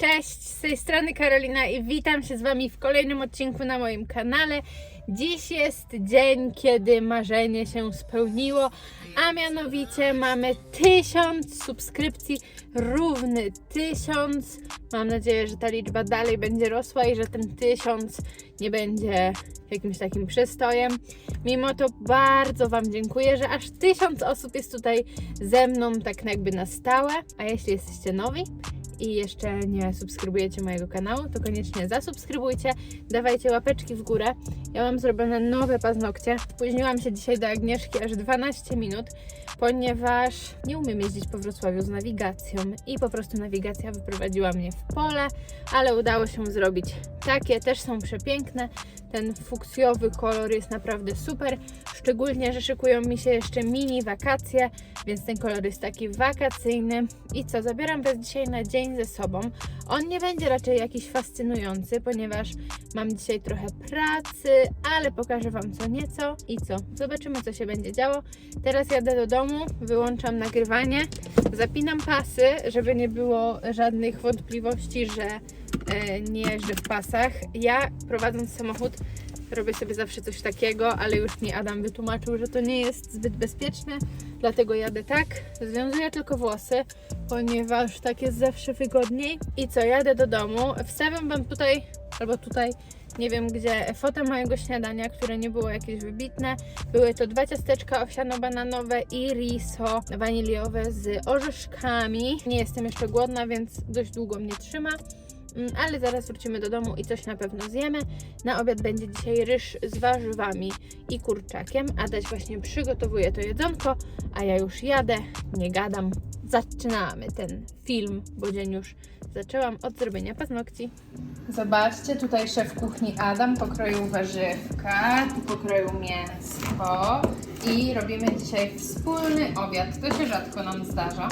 Cześć, z tej strony Karolina i witam się z Wami w kolejnym odcinku na moim kanale. Dziś jest dzień, kiedy marzenie się spełniło, a mianowicie mamy tysiąc subskrypcji, równy tysiąc. Mam nadzieję, że ta liczba dalej będzie rosła i że ten tysiąc nie będzie jakimś takim przystojem. Mimo to bardzo Wam dziękuję, że aż tysiąc osób jest tutaj ze mną tak jakby na stałe, a jeśli jesteście nowi, i jeszcze nie subskrybujecie mojego kanału, to koniecznie zasubskrybujcie, dawajcie łapeczki w górę. Ja mam zrobione nowe paznokcie. Spóźniłam się dzisiaj do Agnieszki aż 12 minut, ponieważ nie umiem jeździć po Wrocławiu z nawigacją i po prostu nawigacja wyprowadziła mnie w pole, ale udało się zrobić takie, też są przepiękne. Ten fuksjowy kolor jest naprawdę super, szczególnie, że szykują mi się jeszcze mini wakacje, więc ten kolor jest taki wakacyjny. I co, zabieram Was dzisiaj na dzień ze sobą. On nie będzie raczej jakiś fascynujący, ponieważ mam dzisiaj trochę pracy, ale pokażę Wam co nieco i co. Zobaczymy, co się będzie działo. Teraz jadę do domu, wyłączam nagrywanie, zapinam pasy, żeby nie było żadnych wątpliwości, że e, nie jeżdżę w pasach. Ja prowadząc samochód robię sobie zawsze coś takiego, ale już mi Adam wytłumaczył, że to nie jest zbyt bezpieczne, dlatego jadę tak. Związuję tylko włosy, ponieważ tak jest zawsze wygodniej. I co, jadę do domu, wstawiam Wam tutaj, albo tutaj, nie wiem gdzie, fotę mojego śniadania, które nie było jakieś wybitne. Były to dwa ciasteczka owsiano-bananowe i riso waniliowe z orzeszkami. Nie jestem jeszcze głodna, więc dość długo mnie trzyma. Mm, Ale zaraz wrócimy do domu i coś na pewno zjemy. Na obiad będzie dzisiaj ryż z warzywami i kurczakiem. Adaś właśnie przygotowuje to jedzonko, a ja już jadę, nie gadam. Zaczynamy ten film, bo dzień już zaczęłam od zrobienia paznokci. Zobaczcie, tutaj szef kuchni Adam pokroił warzywka, tu pokroił mięsko i robimy dzisiaj wspólny obiad. To się rzadko nam zdarza,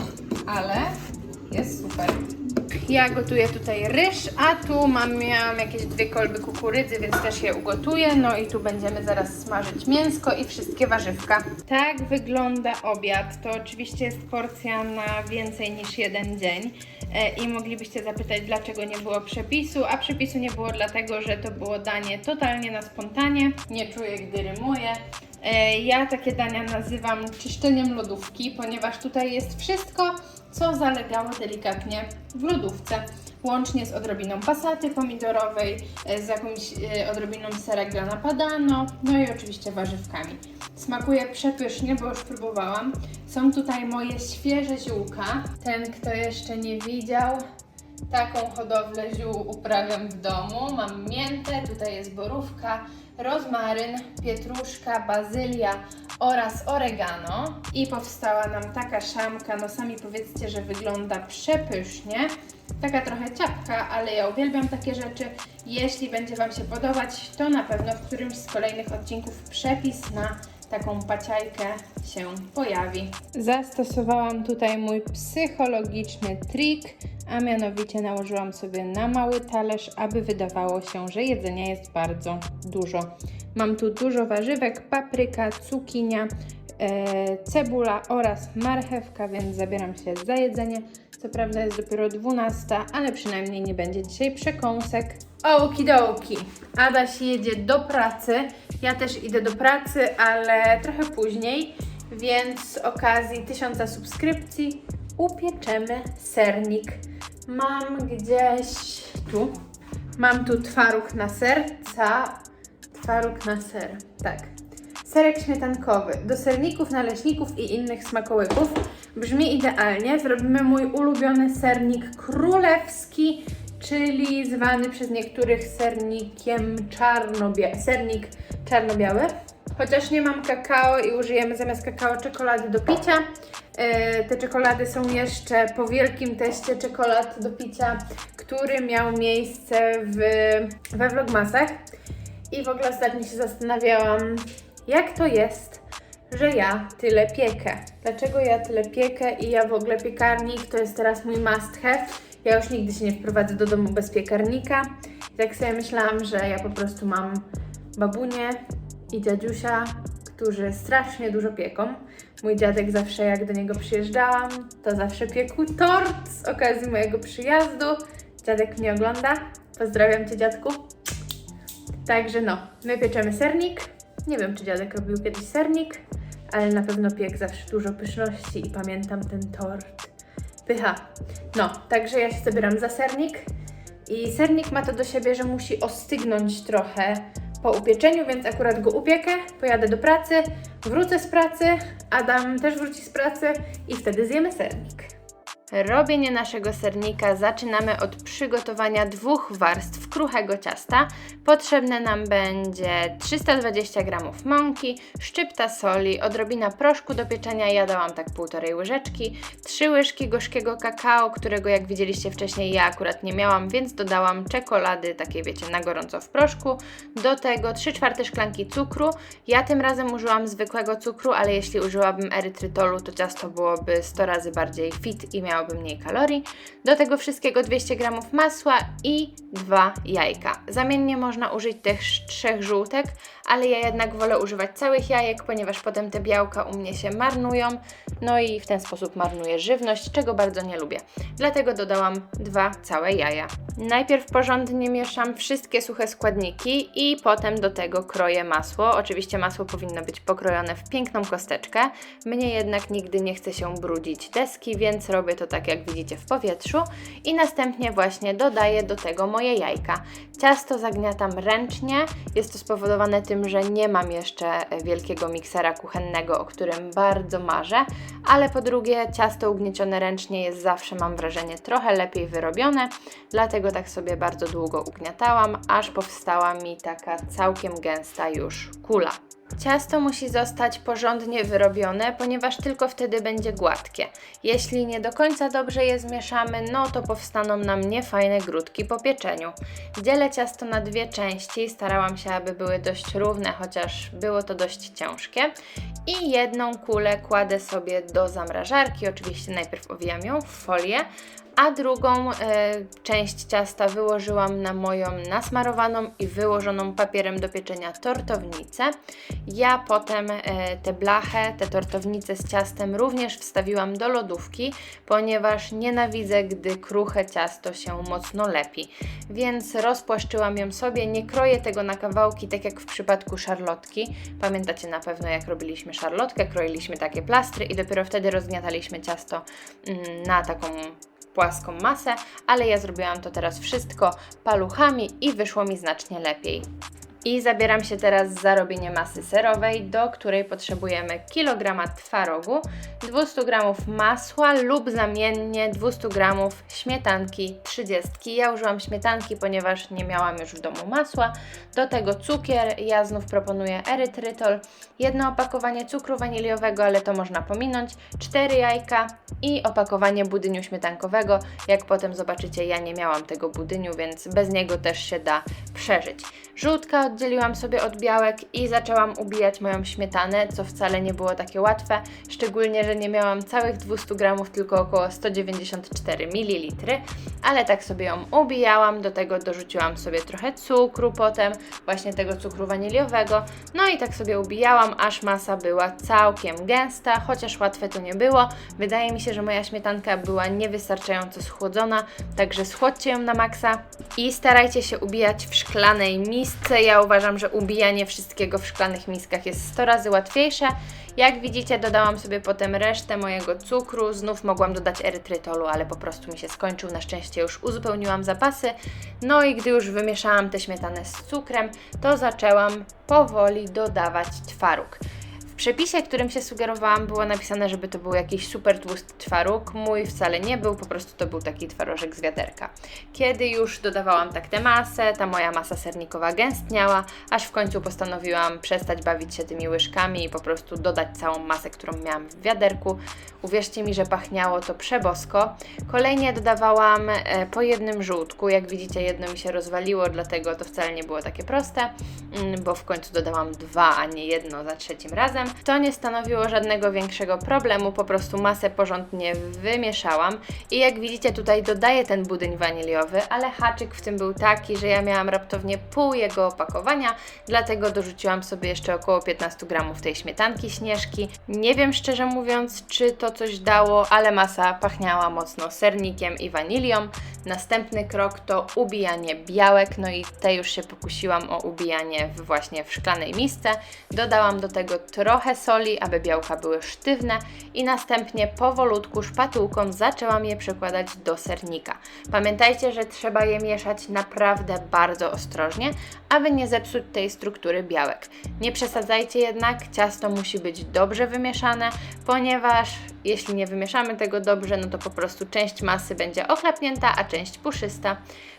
ale jest super. Ja gotuję tutaj ryż, a tu mam, miałam jakieś dwie kolby kukurydzy, więc też je ugotuję. No i tu będziemy zaraz smażyć mięsko i wszystkie warzywka. Tak wygląda obiad. To oczywiście jest porcja na więcej niż jeden dzień. E, I moglibyście zapytać, dlaczego nie było przepisu, a przepisu nie było dlatego, że to było danie totalnie na spontanie. Nie czuję, gdy rymuję. E, Ja takie dania nazywam czyszczeniem lodówki, ponieważ tutaj jest wszystko, co zalegało delikatnie w lodówce. Łącznie z odrobiną pasaty pomidorowej, e, z jakąś e, odrobiną sera grana padano, no i oczywiście warzywkami. Smakuje przepysznie, bo już próbowałam. Są tutaj moje świeże ziółka. Ten, kto jeszcze nie widział, Taką hodowlę ziół uprawiam w domu. Mam miętę, tutaj jest borówka, rozmaryn, pietruszka, bazylia oraz oregano. I powstała nam taka szamka, no sami powiedzcie, że wygląda przepysznie. Taka trochę ciapka, ale ja uwielbiam takie rzeczy. Jeśli będzie Wam się podobać, to na pewno w którymś z kolejnych odcinków przepis na taką paciajkę się pojawi. Zastosowałam tutaj mój psychologiczny trik, a mianowicie nałożyłam sobie na mały talerz, aby wydawało się, że jedzenia jest bardzo dużo. Mam tu dużo warzywek, papryka, cukinia, e, cebula oraz marchewka, więc zabieram się za jedzenie. Co prawda jest dopiero 12, ale przynajmniej nie będzie dzisiaj przekąsek. Okidoki. Adaś jedzie do pracy. Ja też idę do pracy, ale trochę później, więc z okazji tysiąca subskrypcji upieczemy sernik. Mam gdzieś tu. Mam tu twaróg na serca. Twaróg na ser. Tak. Serek śmietankowy. Do serników, naleśników i innych smakołyków brzmi idealnie. Zrobimy mój ulubiony sernik królewski, czyli zwany przez niektórych sernikiem czarnobia- sernik czarno-biały. Chociaż nie mam kakao i użyjemy zamiast kakao czekolady do picia. E, Te czekolady są jeszcze po wielkim teście czekolad do picia, który miał miejsce w, we vlogmasach. I w ogóle ostatnio się zastanawiałam, jak to jest, że ja tyle piekę. Dlaczego ja tyle piekę i ja w ogóle piekarnik to jest teraz mój must have. Ja już nigdy się nie wprowadzę do domu bez piekarnika. I tak sobie myślałam, że ja po prostu mam babunię i dziadziusia, którzy strasznie dużo pieką. Mój dziadek zawsze jak do niego przyjeżdżałam, to zawsze piekł tort z okazji mojego przyjazdu. Dziadek mnie ogląda. Pozdrawiam Cię, dziadku. Także no, my pieczemy sernik. Nie wiem, czy dziadek robił kiedyś sernik, ale na pewno piekł zawsze dużo pyszności i pamiętam ten tort. Pycha. No, także ja się zabieram za sernik. I sernik ma to do siebie, że musi ostygnąć trochę po upieczeniu, więc akurat go upiekę, pojadę do pracy, wrócę z pracy, Adam też wróci z pracy i wtedy zjemy sernik. Robienie naszego sernika zaczynamy od przygotowania dwóch warstw kruchego ciasta. Potrzebne nam będzie 320 g mąki, szczypta soli, odrobina proszku do pieczenia, ja dałam tak półtorej łyżeczki, 3 łyżki gorzkiego kakao, którego jak widzieliście wcześniej ja akurat nie miałam, więc dodałam czekolady, takie wiecie, na gorąco w proszku. Do tego 3 czwarte szklanki cukru. Ja tym razem użyłam zwykłego cukru, ale jeśli użyłabym erytrytolu, to ciasto byłoby 100 razy bardziej fit i miałoby mniej kalorii. Do tego wszystkiego 200 g masła i dwa jajka. Zamiennie można użyć tych trzech żółtek, ale ja jednak wolę używać całych jajek, ponieważ potem te białka u mnie się marnują, no i w ten sposób marnuję żywność, czego bardzo nie lubię. Dlatego dodałam dwa całe jaja. Najpierw porządnie mieszam wszystkie suche składniki i potem do tego kroję masło. Oczywiście masło powinno być pokrojone w piękną kosteczkę. Mnie jednak nigdy nie chce się brudzić deski, więc robię to tak jak widzicie w powietrzu i następnie właśnie dodaję do tego moje jajka. Ciasto zagniatam ręcznie. Jest to spowodowane tym, że nie mam jeszcze e, wielkiego miksera kuchennego, o którym bardzo marzę, ale po drugie ciasto ugniecione ręcznie jest zawsze, mam wrażenie, trochę lepiej wyrobione, dlatego tak sobie bardzo długo ugniatałam, aż powstała mi taka całkiem gęsta już kula. Ciasto musi zostać porządnie wyrobione, ponieważ tylko wtedy będzie gładkie. Jeśli nie do końca dobrze je zmieszamy, no to powstaną nam niefajne grudki po pieczeniu. Dzielę ciasto na dwie części, starałam się, aby były dość równe, chociaż było to dość ciężkie. I jedną kulę kładę sobie do zamrażarki, oczywiście najpierw owijam ją w folię, a drugą e, część ciasta wyłożyłam na moją nasmarowaną i wyłożoną papierem do pieczenia tortownicę. Ja potem e, tę blachę, te tortownice z ciastem również wstawiłam do lodówki, ponieważ nienawidzę, gdy kruche ciasto się mocno lepi. Więc rozpłaszczyłam ją sobie, nie kroję tego na kawałki, tak jak w przypadku szarlotki. Pamiętacie na pewno, jak robiliśmy szarlotkę, kroiliśmy takie plastry i dopiero wtedy rozgniataliśmy ciasto mm, na taką płaską masę, ale ja zrobiłam to teraz wszystko paluchami i wyszło mi znacznie lepiej. I zabieram się teraz za robienie masy serowej, do której potrzebujemy kilograma twarogu, 200 g masła lub zamiennie 200 g śmietanki 30. Ja użyłam śmietanki, ponieważ nie miałam już w domu masła. Do tego cukier, ja znów proponuję erytrytol, jedno opakowanie cukru waniliowego, ale to można pominąć, 4 jajka i opakowanie budyniu śmietankowego. Jak potem zobaczycie, ja nie miałam tego budyniu, więc bez niego też się da przeżyć. Żółtka oddzieliłam sobie od białek i zaczęłam ubijać moją śmietanę, co wcale nie było takie łatwe, szczególnie, że nie miałam całych 200 gramów, tylko około 194 ml, ale tak sobie ją ubijałam, do tego dorzuciłam sobie trochę cukru potem, właśnie tego cukru waniliowego, no i tak sobie ubijałam, aż masa była całkiem gęsta, chociaż łatwe to nie było. Wydaje mi się, że moja śmietanka była niewystarczająco schłodzona, także schłodźcie ją na maksa i starajcie się ubijać w szklanej misce. Uważam, że ubijanie wszystkiego w szklanych miskach jest 100 razy łatwiejsze. Jak widzicie, dodałam sobie potem resztę mojego cukru. Znów mogłam dodać erytrytolu, ale po prostu mi się skończył. Na szczęście już uzupełniłam zapasy. No i gdy już wymieszałam tę śmietanę z cukrem, to zaczęłam powoli dodawać twaróg. Przepisie, którym się sugerowałam, było napisane, żeby to był jakiś super tłusty twaróg. Mój wcale nie był, po prostu to był taki twarożek z wiaderka. Kiedy już dodawałam tak tę masę, ta moja masa sernikowa gęstniała, aż w końcu postanowiłam przestać bawić się tymi łyżkami i po prostu dodać całą masę, którą miałam w wiaderku. Uwierzcie mi, że pachniało to przebosko. Kolejnie dodawałam e, po jednym żółtku. Jak widzicie, jedno mi się rozwaliło, dlatego to wcale nie było takie proste, mm, bo w końcu dodałam dwa, a nie jedno za trzecim razem. To nie stanowiło żadnego większego problemu, po prostu masę porządnie wymieszałam. I jak widzicie, tutaj dodaję ten budyń waniliowy, ale haczyk w tym był taki, że ja miałam raptownie pół jego opakowania, dlatego dorzuciłam sobie jeszcze około 15 gramów tej śmietanki śnieżki. Nie wiem szczerze mówiąc, czy to coś dało, ale masa pachniała mocno sernikiem i wanilią. Następny krok to ubijanie białek, no i tutaj już się pokusiłam o ubijanie właśnie w szklanej misce. Dodałam do tego trochę soli, aby białka były sztywne i następnie powolutku szpatułką zaczęłam je przekładać do sernika. Pamiętajcie, że trzeba je mieszać naprawdę bardzo ostrożnie, aby nie zepsuć tej struktury białek. Nie przesadzajcie jednak, ciasto musi być dobrze wymieszane, ponieważ jeśli nie wymieszamy tego dobrze, no to po prostu część masy będzie ochlapnięta, a część puszysta.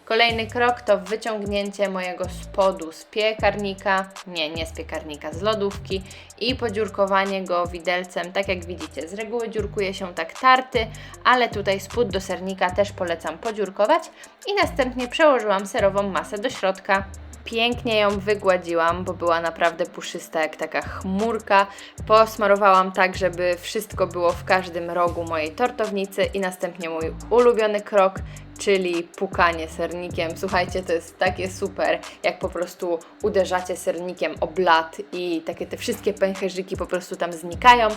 Kolejny krok to wyciągnięcie mojego spodu z piekarnika, nie, nie z piekarnika, z lodówki i podziurkowanie go widelcem, tak jak widzicie. Z reguły dziurkuje się tak tarty, ale tutaj spód do sernika też polecam podziurkować i następnie przełożyłam serową masę do środka. Pięknie ją wygładziłam, bo była naprawdę puszysta jak taka chmurka. Posmarowałam tak, żeby wszystko było w każdym rogu mojej tortownicy i następnie mój ulubiony krok, czyli pukanie sernikiem. Słuchajcie, to jest takie super, jak po prostu uderzacie sernikiem o blat i takie te wszystkie pęcherzyki po prostu tam znikają.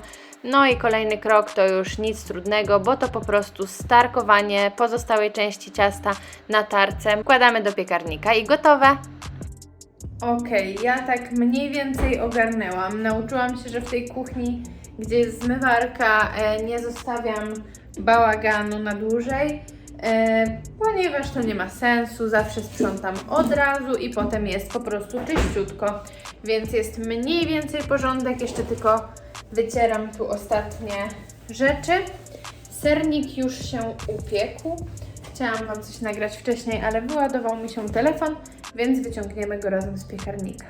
No i kolejny krok to już nic trudnego, bo to po prostu starkowanie pozostałej części ciasta na tarce. Wkładamy do piekarnika i gotowe. Okej, ja tak mniej więcej ogarnęłam. Nauczyłam się, że w tej kuchni, gdzie jest zmywarka, e, nie zostawiam bałaganu na dłużej, ponieważ to nie ma sensu. Zawsze sprzątam od razu i potem jest po prostu czyściutko. Więc jest mniej więcej porządek. Jeszcze tylko wycieram tu ostatnie rzeczy. Sernik już się upiekł. Chciałam Wam coś nagrać wcześniej, ale wyładował mi się telefon, więc wyciągniemy go razem z piekarnika.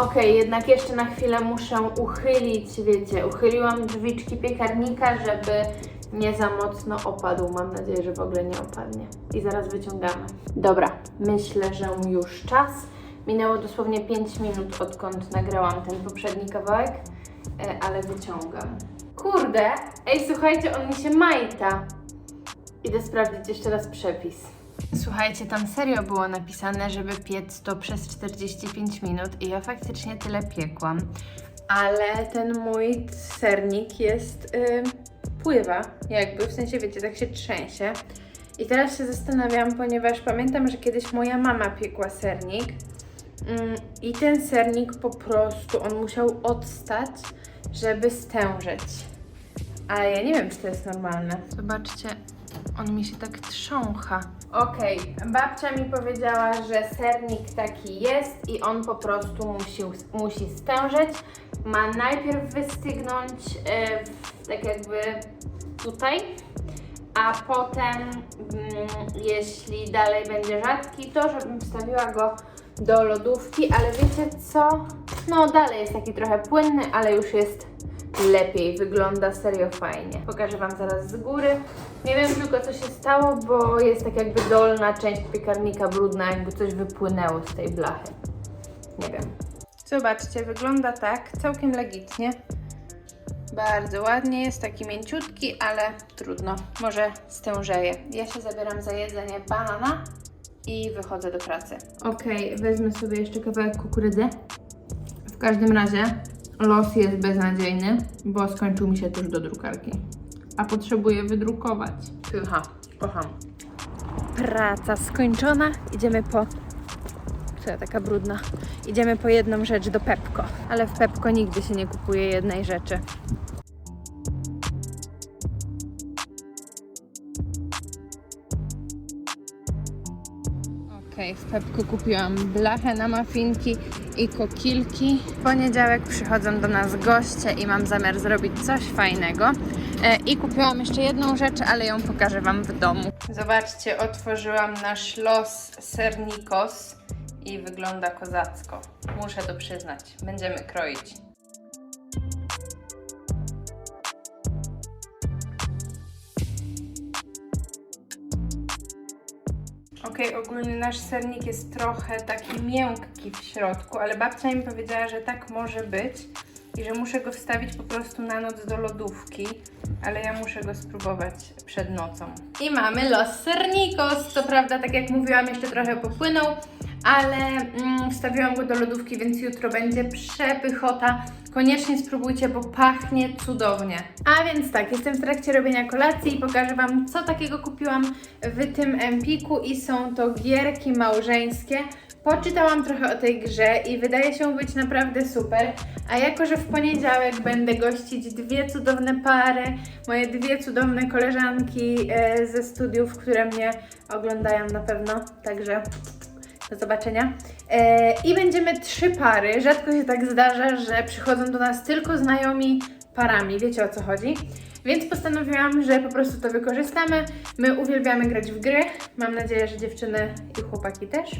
Okej, jednak jeszcze na chwilę muszę uchylić, wiecie, uchyliłam drzwiczki piekarnika, żeby nie za mocno opadł. Mam nadzieję, że w ogóle nie opadnie. I zaraz wyciągamy. Dobra, myślę, że już czas. Minęło dosłownie 5 minut, odkąd nagrałam ten poprzedni kawałek, e, ale wyciągam. Kurde, ej, słuchajcie, on mi się majta. Idę sprawdzić jeszcze raz przepis. Słuchajcie, tam serio było napisane, żeby piec to przez 45 minut i ja faktycznie tyle piekłam. Ale ten mój sernik jest, yy, pływa jakby, w sensie wiecie, tak się trzęsie. I teraz się zastanawiam, ponieważ pamiętam, że kiedyś moja mama piekła sernik mm, i ten sernik po prostu, on musiał odstać, żeby stężeć. Ale ja nie wiem, czy to jest normalne. Zobaczcie, on mi się tak trzącha. Okej, babcia mi powiedziała, że sernik taki jest i on po prostu musi, musi stężeć. Ma najpierw wystygnąć e, tak jakby tutaj, a potem, mm, jeśli dalej będzie rzadki, to żebym wstawiła go do lodówki, ale wiecie co? No dalej jest taki trochę płynny, ale już jest lepiej, wygląda serio fajnie. Pokażę Wam zaraz z góry. Nie wiem tylko co się stało, bo jest tak jakby dolna część piekarnika brudna, jakby coś wypłynęło z tej blachy. Nie wiem. Zobaczcie, wygląda tak, całkiem legitnie. Bardzo ładnie, jest taki mięciutki, ale trudno, może stężeje. Ja się zabieram za jedzenie banana i wychodzę do pracy. Okej, wezmę sobie jeszcze kawałek kukurydzy. W każdym razie los jest beznadziejny, bo skończył mi się tuż do drukarki. A potrzebuję wydrukować. Pycha, kocham. Praca skończona, idziemy po co ja taka brudna. Idziemy po jedną rzecz do Pepko, ale w Pepko nigdy się nie kupuje jednej rzeczy. W Pepku kupiłam blachę na mafinki i kokilki. W poniedziałek przychodzą do nas goście i mam zamiar zrobić coś fajnego. E, I kupiłam jeszcze jedną rzecz, ale ją pokażę Wam w domu. Zobaczcie, otworzyłam nasz los sernikos i wygląda kozacko. Muszę to przyznać. Będziemy kroić. Ok, ogólnie nasz sernik jest trochę taki miękki w środku, ale babcia mi powiedziała, że tak może być i że muszę go wstawić po prostu na noc do lodówki, ale ja muszę go spróbować przed nocą. I mamy los sernikos. Co prawda, tak jak mówiłam, jeszcze trochę popłynął, ale mm, wstawiłam go do lodówki, więc jutro będzie przepychota. Koniecznie spróbujcie, bo pachnie cudownie. A więc tak, jestem w trakcie robienia kolacji i pokażę Wam, co takiego kupiłam w tym Empiku i są to gierki małżeńskie. Poczytałam trochę o tej grze i wydaje się być naprawdę super. A jako, że w poniedziałek będę gościć dwie cudowne pary, moje dwie cudowne koleżanki e, ze studiów, które mnie oglądają na pewno, także do zobaczenia. E, I będziemy trzy pary. Rzadko się tak zdarza, że przychodzą do nas tylko znajomi parami. Wiecie o co chodzi? Więc postanowiłam, że po prostu to wykorzystamy. My uwielbiamy grać w gry. Mam nadzieję, że dziewczyny i chłopaki też.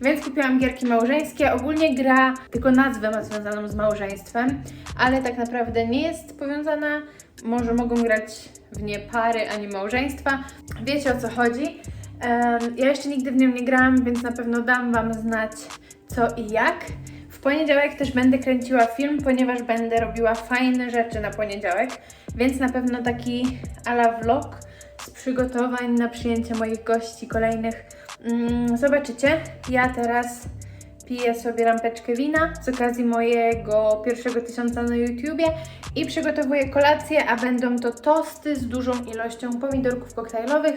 Więc kupiłam gierki małżeńskie. Ogólnie gra tylko nazwę ma związaną z małżeństwem, ale tak naprawdę nie jest powiązana. Może mogą grać w nie pary, ani małżeństwa. Wiecie o co chodzi. Ja jeszcze nigdy w nią nie grałam, więc na pewno dam Wam znać co i jak. W poniedziałek też będę kręciła film, ponieważ będę robiła fajne rzeczy na poniedziałek, więc na pewno taki ala vlog z przygotowań na przyjęcie moich gości kolejnych. Mm, zobaczycie, ja teraz piję sobie lampeczkę wina z okazji mojego pierwszego tysiąca na YouTubie i przygotowuję kolację, a będą to tosty z dużą ilością pomidorków koktajlowych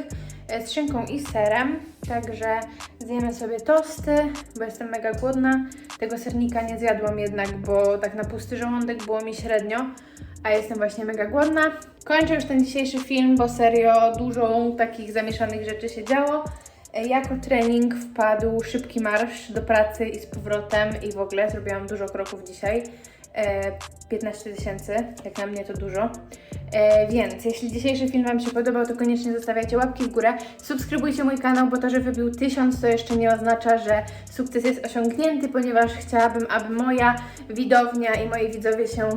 e, z szynką i serem. Także zjemy sobie tosty, bo jestem mega głodna. Tego sernika nie zjadłam jednak, bo tak na pusty żołądek było mi średnio, a jestem właśnie mega głodna. Kończę już ten dzisiejszy film, bo serio dużo takich zamieszanych rzeczy się działo. E, Jako trening wpadł szybki marsz do pracy i z powrotem i w ogóle zrobiłam dużo kroków dzisiaj. E, 15 tysięcy, jak na mnie to dużo. E, więc jeśli dzisiejszy film Wam się podobał, to koniecznie zostawiajcie łapki w górę. Subskrybujcie mój kanał, bo to, że wybił 1000, to jeszcze nie oznacza, że sukces jest osiągnięty, ponieważ chciałabym, aby moja widownia i moi widzowie się.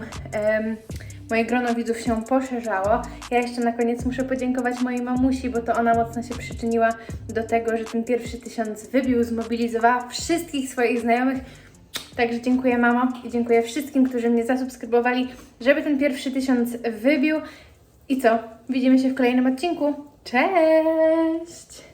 Moje grono widzów się poszerzało. Ja jeszcze na koniec muszę podziękować mojej mamusi, bo to ona mocno się przyczyniła do tego, że ten pierwszy tysiąc wybił, zmobilizowała wszystkich swoich znajomych. Także dziękuję mamo i dziękuję wszystkim, którzy mnie zasubskrybowali, żeby ten pierwszy tysiąc wybił. I co? Widzimy się w kolejnym odcinku. Cześć!